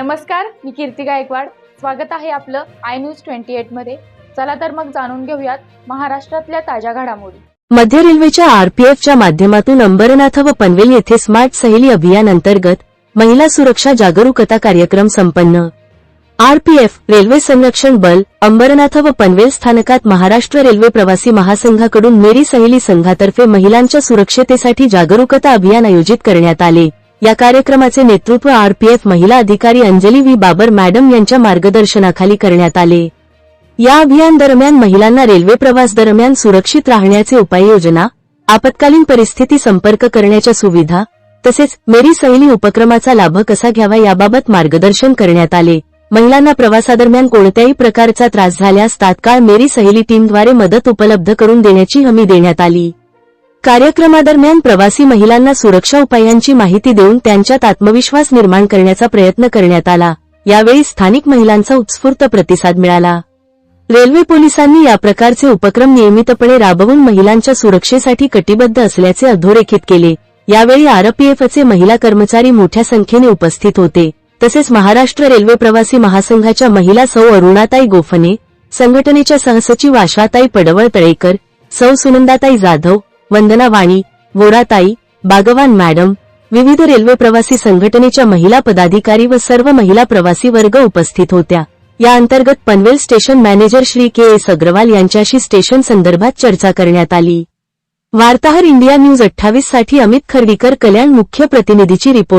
नमस्कार मी कीर्ती गायकवाड. स्वागत आहे आपलं आय न्यूज ट्वेंटी एटमध्ये. चला तर मग जाणून घेऊयात महाराष्ट्रातल्या ताज्या घडामोडी. मध्य रेल्वेच्या आरपीएफच्या माध्यमातून अंबरनाथ व पनवेल येथे स्मार्ट सहेली अभियान अंतर्गत महिला सुरक्षा जागरूकता कार्यक्रम संपन्न. आरपीएफ रेल्वे संरक्षण बल अंबरनाथ व पनवेल स्थानकात महाराष्ट्र रेल्वे प्रवासी महासंघाकडून मेरी सहेली संघातर्फे महिलांच्या सुरक्षतेसाठी जागरूकता अभियान आयोजित करण्यात आले. या कार्यक्रमाचे नेतृत्व आरपीएफ महिला अधिकारी अंजली व्ही. बाबर मॅडम यांच्या मार्गदर्शनाखाली करण्यात आले. या अभियान दरम्यान महिलांना रेल्वे प्रवास दरम्यान सुरक्षित राहण्याचे उपाययोजना आपत्कालीन परिस्थिती संपर्क करण्याच्या सुविधा तसेच मेरी सहेली उपक्रमाचा लाभ कसा घ्यावा याबाबत मार्गदर्शन करण्यात आले. महिलांना प्रवासादरम्यान कोणत्याही प्रकारचा त्रास झाल्यास तात्काळ मेरी सहेली टीमद्वारे मदत उपलब्ध करून देण्याची हमी देण्यात आली. कार्यक्रमादरम्यान प्रवासी महिलांना सुरक्षा उपायांची माहिती देऊन त्यांच्यात आत्मविश्वास निर्माण करण्याचा प्रयत्न करण्यात आला. यावेळी स्थानिक महिलांचा उत्स्फूर्त प्रतिसाद मिळाला. रेल्वे पोलिसांनी या प्रकारचे उपक्रम नियमितपणे राबवून महिलांच्या सुरक्षेसाठी कटिबद्ध असल्याचे अधोरेखित केले. यावेळी आरपीएफचे महिला कर्मचारी मोठ्या संख्येने उपस्थित होते. तसेच महाराष्ट्र रेल्वे प्रवासी महासंघाच्या महिला सौ अरुणाताई गोफने संघटनेच्या सहसचिव आशाताई पडवळ तळेकर सौ सुनंदाताई जाधव वंदना वाणी वोराताई बागवान मॅडम विविध रेल्वे प्रवासी संघटनेच्या महिला पदाधिकारी व सर्व महिला प्रवासी वर्ग उपस्थित होत्या. या अंतर्गत Panvel station manager Shri K S Agarwal यांच्याशी स्टेशन संदर्भात चर्चा करण्यात आली. वार्ताहर इंडिया न्यूज अठ्ठावीससाठी अमित खर्डीकर कल्याण मुख्य प्रतिनिधीची रिपोर्ट.